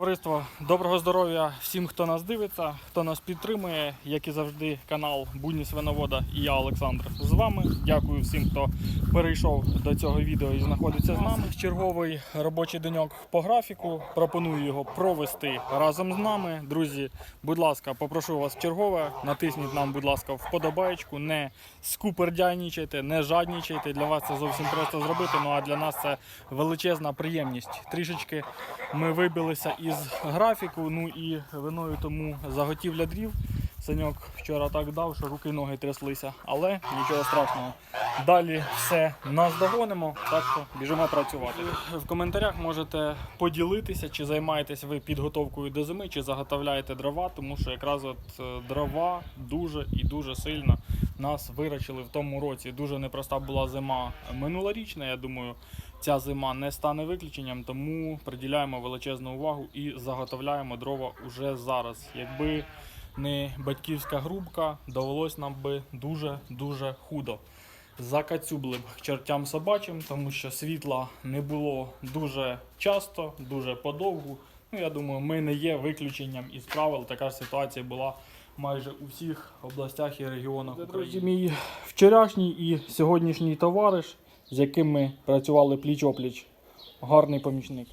Товариство, доброго здоров'я всім, хто нас дивиться, хто нас підтримує, як і завжди, канал Будні Свиновода і я, Олександр, з вами. Дякую всім, хто перейшов до цього відео і знаходиться з нами. Черговий робочий деньок по графіку. Пропоную його провести разом з нами. Друзі, будь ласка, попрошу вас чергове. Натисніть нам, будь ласка, вподобаєчку. Не скупердяйнічайте, не жаднічайте. Для вас це зовсім просто зробити. Ну а для нас це величезна приємність. Трішечки ми вибилися із графіку. Ну і виною тому заготівля дрів. Саньок вчора так дав, що руки і ноги тряслися, але нічого страшного. Далі все наздогонимо, так що біжимо працювати. В коментарях можете поділитися, чи займаєтесь ви підготовкою до зими, чи заготовляєте дрова, тому що якраз от е, дрова дуже і дуже сильно нас вирачили в тому році. Дуже непроста була зима минулорічна. Я думаю, ця зима не стане виключенням, тому приділяємо величезну увагу і заготовляємо дрова уже зараз. Якби не батьківська грубка, довелось нам би дуже-дуже худо. Закацюбли б чертям собачим, тому що світла не було дуже часто, дуже подовгу. Ну, я думаю, ми не є виключенням із правил. Така ж ситуація була майже у всіх областях і регіонах України. Друзі, мій вчорашній і сьогоднішній товариш, з яким ми працювали пліч-опліч. Гарний помічник.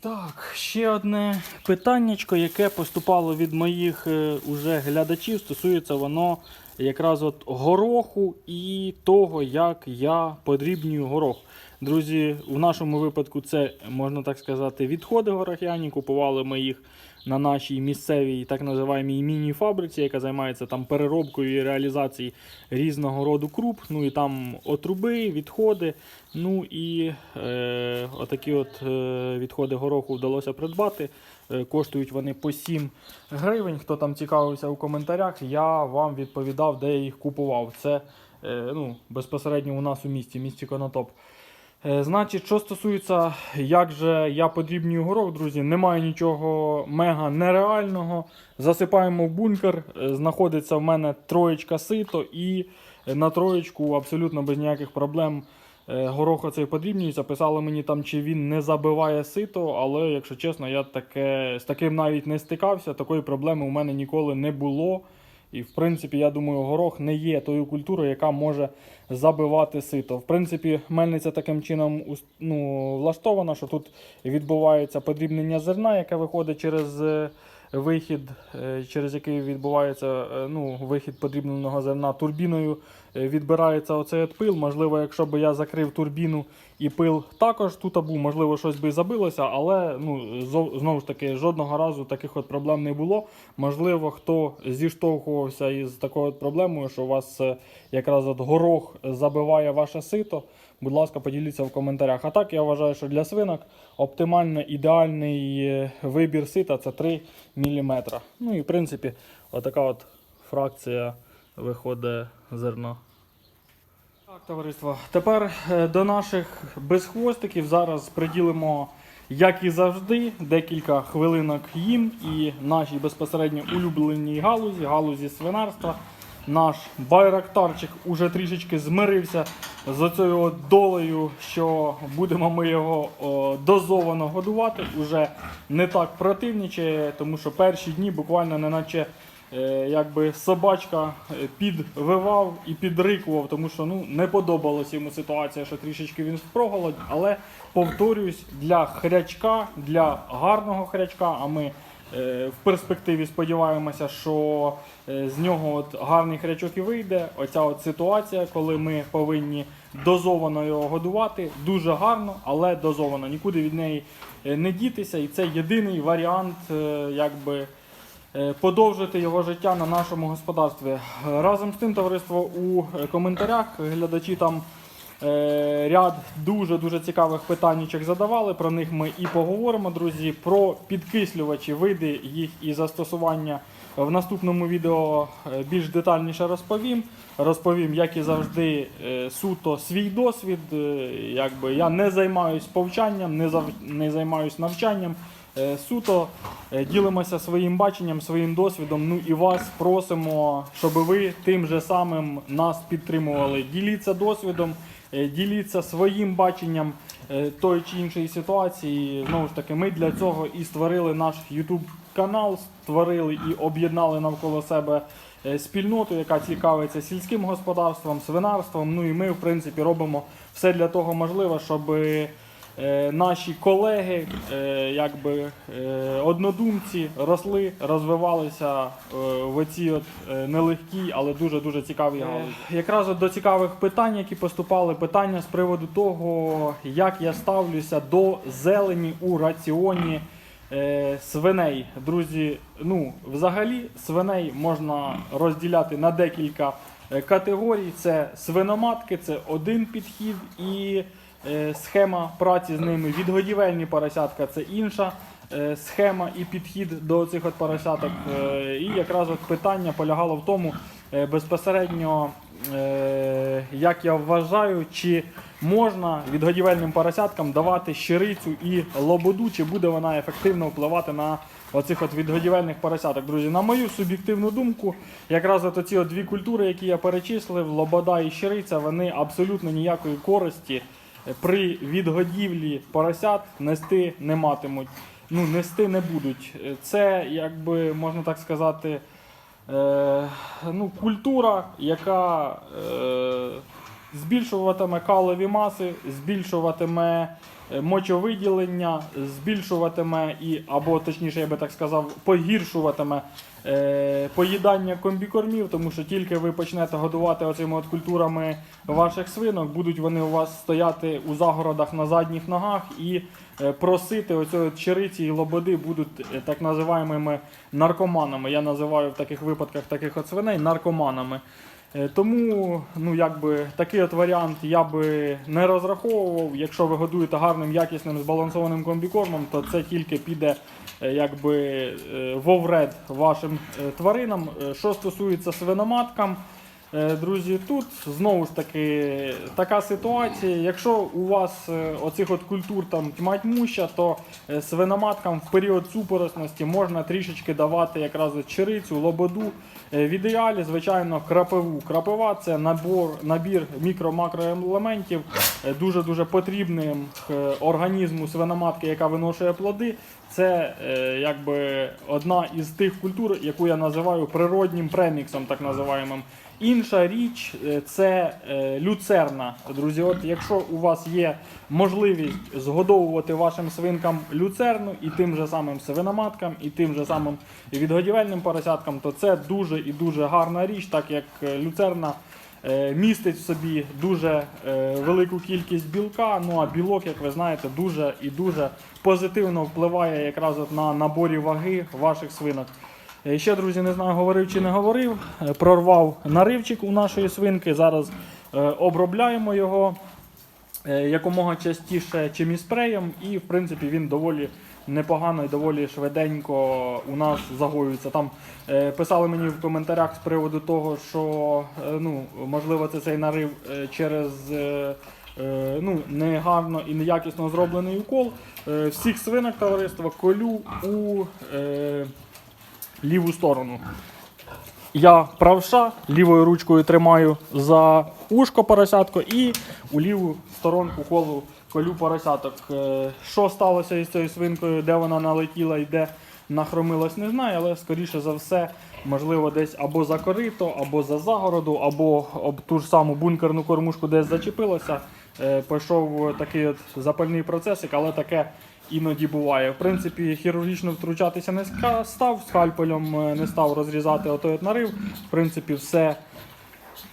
Так, ще одне питаннячко, яке поступало від моїх е, уже глядачів, стосується воно якраз от гороху і того, як я подрібнюю горох. Друзі, в нашому випадку це, можна так сказати, відходи горохяні. Купували ми їх на нашій місцевій так називаємій міні-фабриці, яка займається там переробкою і реалізацією різного роду круп. Ну і там отруби, відходи. Ну і е, отакі от е, відходи гороху вдалося придбати. Е, коштують вони по 7 гривень. Хто там цікавився у коментарях, я вам відповідав, де я їх купував. Це е, ну, безпосередньо у нас у місті, місті Конотоп. Е, Значить, що стосується, як же я подрібнюю горох, друзі, немає нічого мега нереального. Засипаємо в бункер, е, знаходиться в мене троєчка сито, і на троєчку абсолютно без ніяких проблем е, горох оцей подрібнюється. Писали мені там, чи він не забиває сито, але якщо чесно, я таке, з таким навіть не стикався. Такої проблеми у мене ніколи не було. І в принципі, я думаю, горох не є тою культурою, яка може забивати сито. В принципі, мельниця таким чином ну, влаштована, що тут відбувається подрібнення зерна, яке виходить через е, вихід, е, через який відбувається е, ну, вихід подрібненого зерна турбіною. е, Відбирається оцей от пил. Можливо, якщо б я закрив турбіну і пил також тут був, можливо, щось би забилося, але ну, знову ж таки жодного разу таких от проблем не було. Можливо, хто зіштовхувався із такою от проблемою, що у вас якраз от горох забиває ваше сито. Будь ласка, поділіться в коментарях. А так я вважаю, що для свинок оптимально ідеальний е, вибір сита це 3 мм. Ну і в принципі, отака от фракція виходить зерно. Так, товариство. Тепер е, до наших безхвостиків зараз приділимо, як і завжди, декілька хвилинок їм і нашій безпосередньо улюбленій галузі, галузі свинарства. Наш байрактарчик уже трішечки змирився з цією долею, що будемо ми його о, дозовано годувати. Уже не так противнічає, тому що перші дні буквально неначе е, якби собачка підвивав і підрикував, тому що ну, не подобалася йому ситуація, що трішечки він впроголодь. Але повторюсь, для хрячка, для гарного хрячка, а ми в перспективі сподіваємося, що е, з нього от гарний хрячок і вийде. Оця от ситуація, коли ми повинні дозовано його годувати, дуже гарно, але дозовано. Нікуди від неї е, не дітися. І це єдиний варіант, е, якби е, подовжити його життя на нашому господарстві. Е, Разом з тим, товариство, у е, коментарях глядачі там е, ряд дуже-дуже цікавих питаннячок задавали. Про них ми і поговоримо, друзі. Про підкислювачі, види їх і застосування в наступному відео е, більш детальніше розповім. Розповім, як і завжди, е, суто свій досвід. Е, Якби я не займаюсь повчанням, не, зав... не займаюсь навчанням. е, суто е, ділимося своїм баченням, своїм досвідом. Ну і вас просимо, щоб ви тим же самим нас підтримували. Діліться досвідом, е, діліться своїм баченням е, тої чи іншої ситуації. Знову ж таки, ми для цього і створили наш YouTube канал, створили і об'єднали навколо себе е, спільноту, яка цікавиться сільським господарством, свинарством. Ну і ми, в принципі, робимо все для того можливе, щоб е, наші колеги, е, якби е, однодумці, росли, розвивалися е, в от е, нелегкій, але дуже дуже цікавій галузі. Якраз от до цікавих питань, які поступали, питання з приводу того, як я ставлюся до зелені у раціоні. Е, свиней, друзі, ну взагалі свиней можна розділяти на декілька е, категорій. Це свиноматки, це один підхід, і е, схема праці з ними. Відгодівельні поросятка це інша е, схема і підхід до цих от поросяток. Е, і якраз от питання полягало в тому е, безпосередньо, е, як я вважаю, чи можна відгодівельним поросяткам давати щирицю і лободу, чи буде вона ефективно впливати на оцих от відгодівельних поросяток. Друзі, на мою суб'єктивну думку, якраз от оці от дві культури, які я перечислив, лобода і щириця, вони абсолютно ніякої користі при відгодівлі поросят нести не матимуть. Ну, нести не будуть. Це, якби можна так сказати, е, ну, культура, яка е, збільшуватиме калові маси, збільшуватиме е, мочовиділення, збільшуватиме і, або точніше, я би так сказав, погіршуватиме поїдання комбікормів, тому що тільки ви почнете годувати оцими от культурами ваших свинок, будуть вони у вас стояти у загородах на задніх ногах і е, просити оцього чериці і лободи будуть е, так називаємими наркоманами. Я називаю в таких випадках таких от свиней наркоманами. Е, Тому ну, якби, такий от варіант я би не розраховував. Якщо ви годуєте гарним, якісним, збалансованим комбікормом, то це тільки піде е, якби, вовред вашим е, тваринам. Е, Що стосується свиноматкам, е, друзі, тут знову ж таки така ситуація. Якщо у вас е, оцих от культур там тьма тьмуща, то е, свиноматкам в період супоросності можна трішечки давати якраз от чирицю, лободу. Е, В ідеалі, звичайно, крапиву. Крапива це набор, набір мікро-макроелементів, е, дуже-дуже потрібним е, організму свиноматки, яка виношує плоди. Це е, якби одна із тих культур, яку я називаю природнім преміксом, так називаємим. Інша річ е, це е, люцерна. Друзі, от якщо у вас є можливість згодовувати вашим свинкам люцерну і тим же самим свиноматкам, і тим же самим відгодівельним поросяткам, то це дуже і дуже гарна річ, так як е, люцерна містить в собі дуже велику кількість білка. Ну а білок, як ви знаєте, дуже і дуже позитивно впливає якраз от на наборі ваги ваших свинок. Е, Ще, друзі, не знаю, говорив чи не говорив. е, Прорвав наривчик у нашої свинки. Зараз е, обробляємо його якомога частіше чим і спреєм, і в принципі він доволі непогано і доволі швиденько у нас загоюється. Там писали мені в коментарях з приводу того, що ну, можливо це цей нарив через. Ну, негарно і неякісно зроблений укол. Всіх свинок товариства колю у ліву сторону. Я правша, лівою ручкою тримаю за ушко поросятко і у ліву сторонку колу колю поросяток. Е, Що сталося із цією свинкою, де вона налетіла і де нахромилась, не знаю, але скоріше за все, можливо, десь або за корито, або за загороду, або об ту ж саму бункерну кормушку десь зачепилася. Е, Пішов такий от запальний процесик, але таке іноді буває. В принципі, хірургічно втручатися не став, скальпелем е, не став розрізати отой от нарив. В принципі, все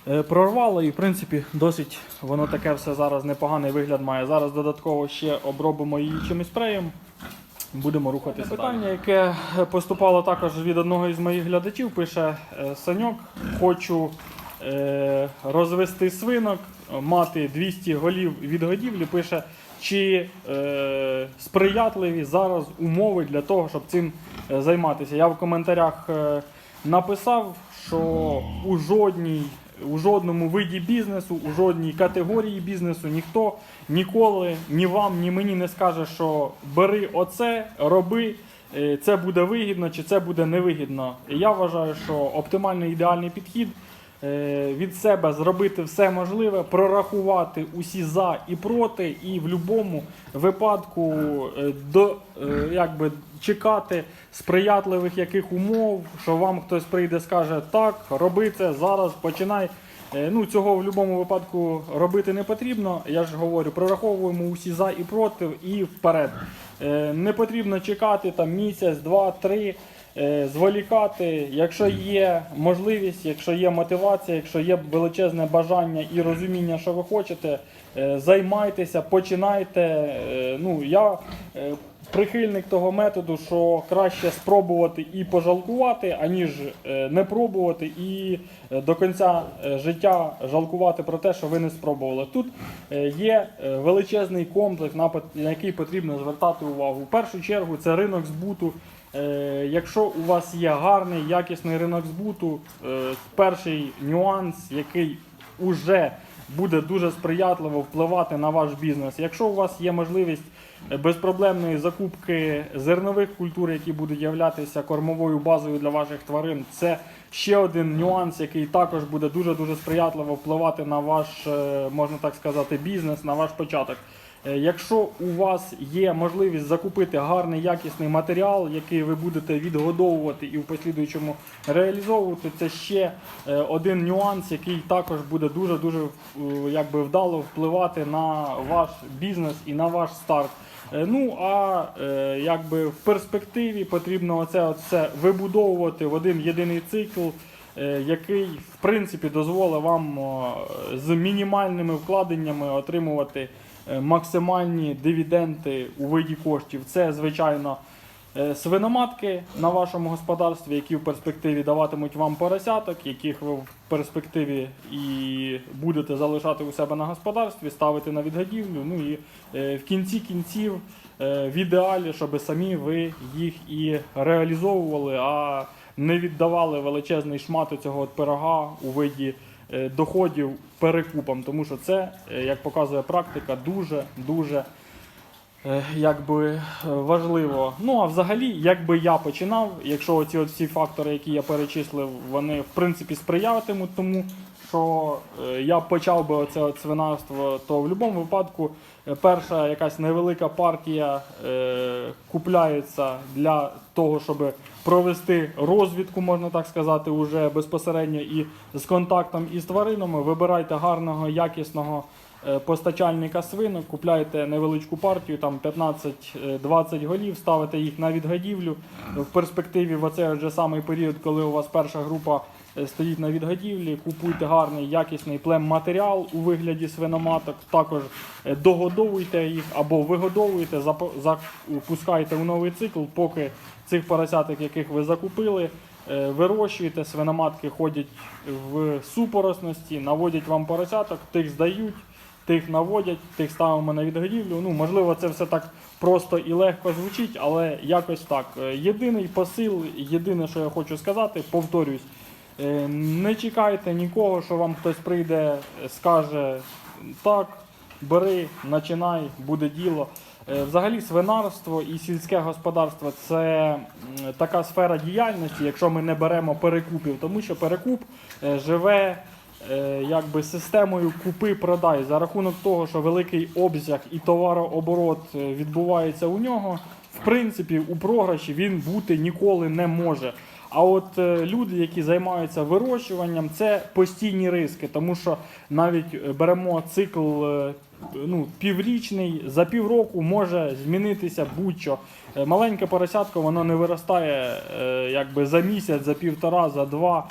е, прорвало і в принципі досить воно таке все зараз непоганий вигляд має. Зараз додатково ще обробимо її чимось спреєм. Будемо рухатися. Питання, яке поступало також від одного із моїх глядачів, пише е, Саньок. Хочу е, розвести свинок, мати 200 голів від годівлі. Пише, чи е, сприятливі зараз умови для того, щоб цим е, займатися. Я в коментарях е, написав, що у жодній у жодному виді бізнесу, у жодній категорії бізнесу ніхто ніколи ні вам, ні мені не скаже, що бери оце, роби. е, Це буде вигідно чи це буде невигідно. Я вважаю, що оптимальний ідеальний підхід від себе зробити все можливе, прорахувати усі за і проти, і в будь-якому випадку е, до, е, якби, чекати сприятливих яких умов, що вам хтось прийде, скаже так, роби це зараз, починай. Е, Ну, цього в будь-якому випадку робити не потрібно. Я ж говорю, прораховуємо усі за і проти і вперед. Е, Не потрібно чекати там місяць, два, три, е, зволікати. Якщо є можливість, якщо є мотивація, якщо є величезне бажання і розуміння, що ви хочете, е, займайтеся, починайте. Е, Ну, я е, прихильник того методу, що краще спробувати і пожалкувати, аніж е, не пробувати і е, до кінця е, життя жалкувати про те, що ви не спробували. Тут е, є е, величезний комплекс, на який потрібно звертати увагу. В першу чергу це ринок збуту. Е, Якщо у вас є гарний, якісний ринок збуту, е, перший нюанс, який уже буде дуже сприятливо впливати на ваш бізнес. Якщо у вас є можливість е, безпроблемної закупки зернових культур, які будуть являтися кормовою базою для ваших тварин, це ще один нюанс, який також буде дуже дуже сприятливо впливати на ваш, можна так сказати, бізнес, на ваш початок. Е, Якщо у вас є можливість закупити гарний якісний матеріал, який ви будете відгодовувати і в послідуючому реалізовувати, це ще е, один нюанс, який також буде дуже дуже якби вдало впливати на ваш бізнес і на ваш старт. Е, Ну а е, якби в перспективі потрібно оце, оце вибудовувати в один єдиний цикл, е, який в принципі дозволить вам з мінімальними вкладеннями отримувати е, максимальні дивіденди у виді коштів. Це звичайно. е, Свиноматки на вашому господарстві, які в перспективі даватимуть вам поросяток, яких ви в перспективі і будете залишати у себе на господарстві, ставити на відгодівлю. Ну і е, в кінці кінців, е, в ідеалі, щоб самі ви їх і реалізовували, а не віддавали величезний шмат цього пирога у виді е, доходів перекупам, тому що це, е, як показує практика, дуже дуже е, якби е, важливо. Ну а взагалі, якби я починав, якщо оці от всі фактори, які я перечислив, вони в принципі сприятимуть тому, що е, я почав би оце от свинарство, то в будь-якому випадку е, перша якась невелика партія е, купляється для того, щоб провести розвідку, можна так сказати, уже безпосередньо і з контактом із тваринами. Вибирайте гарного, якісного е, постачальника свинок, купляєте невеличку партію, там 15-20 голів, ставите їх на відгодівлю. В перспективі в оцей вже самий період, коли у вас перша група стоїть на відгодівлі, купуйте гарний якісний плем-матеріал у вигляді свиноматок, також е, догодовуйте їх або вигодовуєте, запу- запускайте у новий цикл, поки цих поросяток, яких ви закупили, е, вирощуєте, свиноматки ходять в супоросності, наводять вам поросяток, тих здають, тих наводять, тих ставимо на відгодівлю. Ну, можливо, це все так просто і легко звучить, але якось так. Е, Єдиний посил, єдине, що я хочу сказати, повторюсь, е, не чекайте нікого, що вам хтось прийде, е, скаже так, бери, починай, буде діло. Е, Взагалі, свинарство і сільське господарство це така сфера діяльності, якщо ми не беремо перекупів, тому що перекуп е, живе е, якби системою купи-продай за рахунок того, що великий обсяг і товарооборот е, відбувається у нього. В принципі, у програші він бути ніколи не може. А от е, люди, які займаються вирощуванням, це постійні риски, тому що навіть е, беремо цикл е, ну, піврічний, за півроку може змінитися будь-що. Маленьке поросятко воно не виростає якби за місяць, за півтора, за два.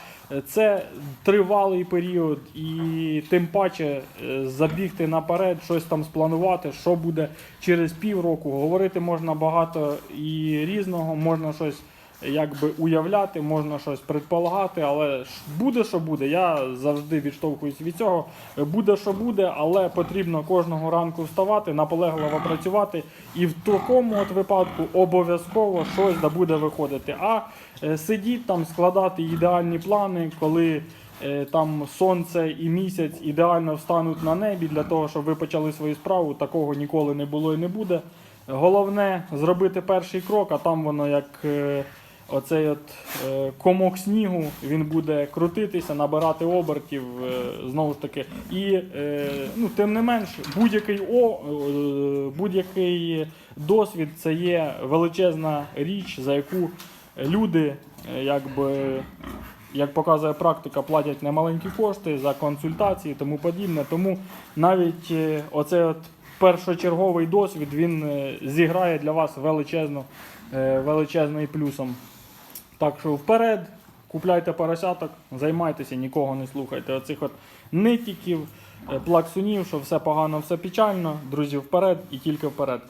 Це тривалий період, і тим паче забігти наперед, щось там спланувати, що буде через півроку. Говорити можна багато і різного, можна щось якби уявляти, можна щось предполагати, але буде, що буде. Я завжди відштовхуюсь від цього. Буде, що буде, але потрібно кожного ранку вставати, наполегливо працювати, і в такому от випадку обов'язково щось да буде виходити. А е, сидіть там, складати ідеальні плани, коли е, там сонце і місяць ідеально встануть на небі для того, щоб ви почали свою справу. Такого ніколи не було і не буде. Головне зробити перший крок, а там воно як е, оцей от е, комок снігу, він буде крутитися, набирати обертів е, знову ж таки. І е, ну, тим не менш, будь-який о, будь-який досвід це є величезна річ, за яку люди, якби. Як показує практика, платять немаленькі кошти за консультації тому подібне. Тому навіть оцей от першочерговий досвід він зіграє для вас величезно, величезним плюсом. Так що вперед, купляйте поросяток, займайтеся, нікого не слухайте. Оцих от нитіків, е, плаксунів, що все погано, все печально. Друзі, вперед і тільки вперед.